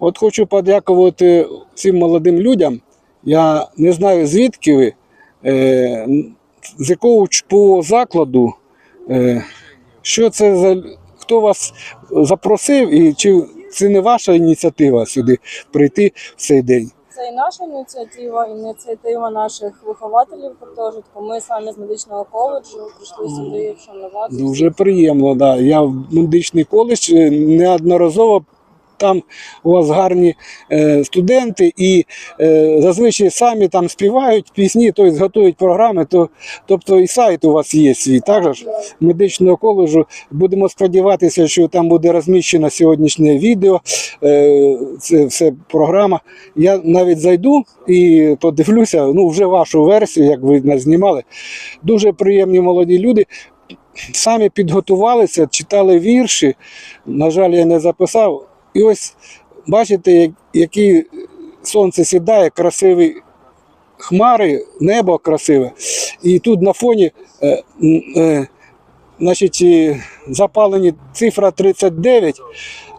От хочу подякувати цим молодим людям. Я не знаю, звідки ви, е, з якого учбового закладу, е, що це за хто вас запросив, і чи це не ваша ініціатива сюди прийти в цей день? Це і наша ініціатива, ініціатива наших вихователів гуртожитку. Ми самі з медичного коледжу прийшли сюди вшанувати. Дуже приємно, да. Я в медичний коледж е, неодноразово. Там у вас гарні е, студенти, і е, зазвичай самі там співають пісні, тобто готують програми. То, тобто і сайт у вас є свій, також медичного коледжу. Будемо сподіватися, що там буде розміщено сьогоднішнє відео. Е, це все програма. Я навіть зайду і подивлюся. Ну, вже вашу версію, як ви нас знімали. Дуже приємні молоді люди самі підготувалися, читали вірші. На жаль, я не записав. І ось бачите, як- які сонце сідає, красиві хмари, небо красиве. І тут на фоні е, е, значить, запалені цифра 39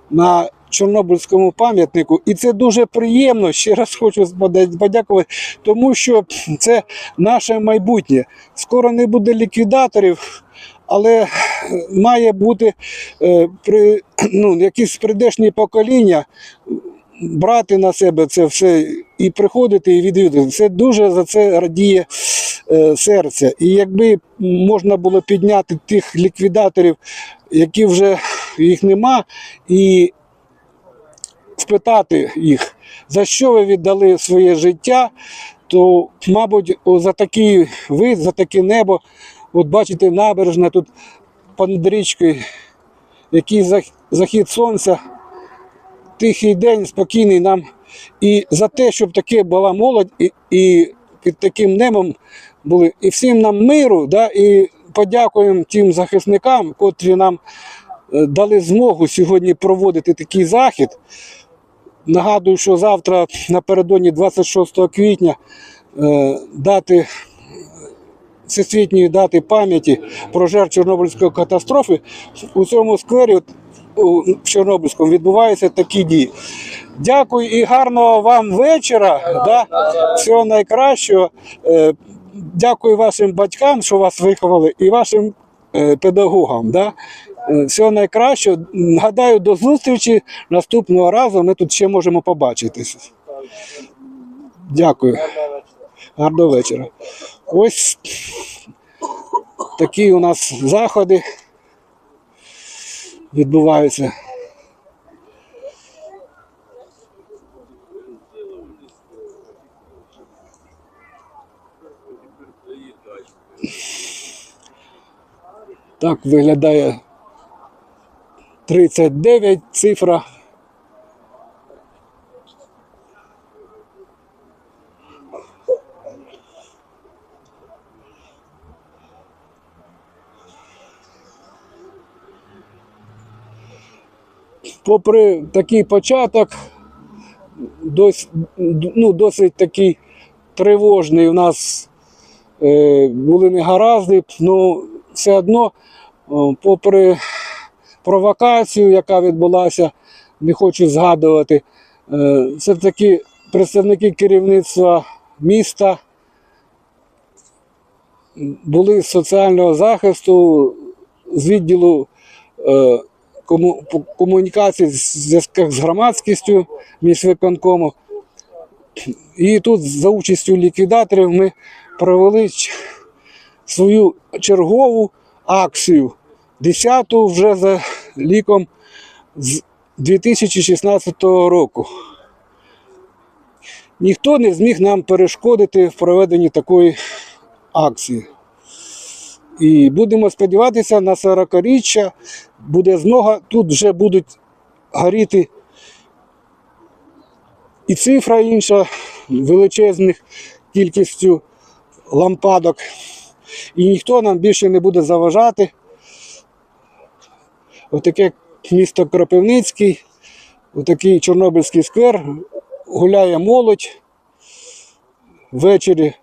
на Чорнобильському пам'ятнику. І це дуже приємно. Ще раз хочу подякувати, тому що це наше майбутнє. Скоро не буде ліквідаторів, але має бути е, при, ну, якісь прийдешні покоління брати на себе це все і приходити і відвідувати. Це дуже за це радіє е, серце. І якби можна було підняти тих ліквідаторів, які вже їх нема, і спитати їх, за що ви віддали своє життя, то, мабуть, за такий вид, за таке небо, от бачите, набережна тут понад річкою, який захід сонця, тихий день, спокійний нам. І за те, щоб таке була молодь, і, і під таким небом були. І всім нам миру, да, і подякуємо тим захисникам, котрі нам е, дали змогу сьогодні проводити такий захід. Нагадую, що завтра напередодні 26 квітня е, дати всесвітньої дати пам'яті про жертв Чорнобильської катастрофи у цьому сквері в Чорнобильському відбуваються такі дії. Дякую і гарного вам вечора. Да? Всього найкращого. Е, Дякую вашим батькам, що вас виховали, і вашим е, педагогам. Да? Е, Всього найкращого. Гадаю, до зустрічі наступного разу. Ми тут ще можемо побачитися. Дякую. Гарного вечора. Ось такі у нас заходи відбуваються. Так виглядає 39 цифра. Попри такий початок, дос, ну, досить такий тривожний у нас е, були негаразди, ну все одно, попри провокацію, яка відбулася, не хочу згадувати, е, це таки представники керівництва міста були з соціального захисту, з відділу е, кому, комунікацій, зв'язках з громадськістю міськвиконкому. І тут за участю ліквідаторів ми провели свою чергову акцію, 10-ту вже за ліком з 2016 року. Ніхто не зміг нам перешкодити в проведенні такої акції. І будемо сподіватися на 40-річчя буде змога, тут вже будуть горіти і цифра інша величезних кількістю лампадок. І ніхто нам більше не буде заважати. Отаке місто Кропивницький, отакий Чорнобильський сквер, гуляє молодь ввечері.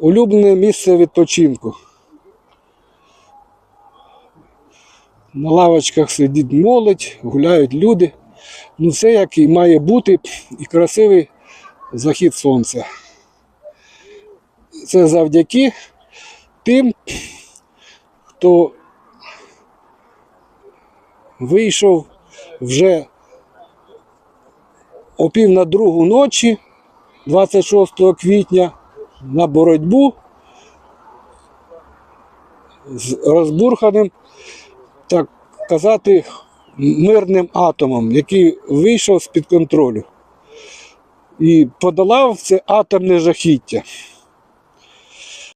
Улюблене місце відпочинку. На лавочках сидить молодь, гуляють люди. Ну, це як і має бути і красивий захід сонця. Це завдяки тим, хто вийшов вже о пів на другу ночі, 26 квітня, на боротьбу з розбурханим, так казати, мирним атомом, який вийшов з-під контролю і подолав це атомне жахіття.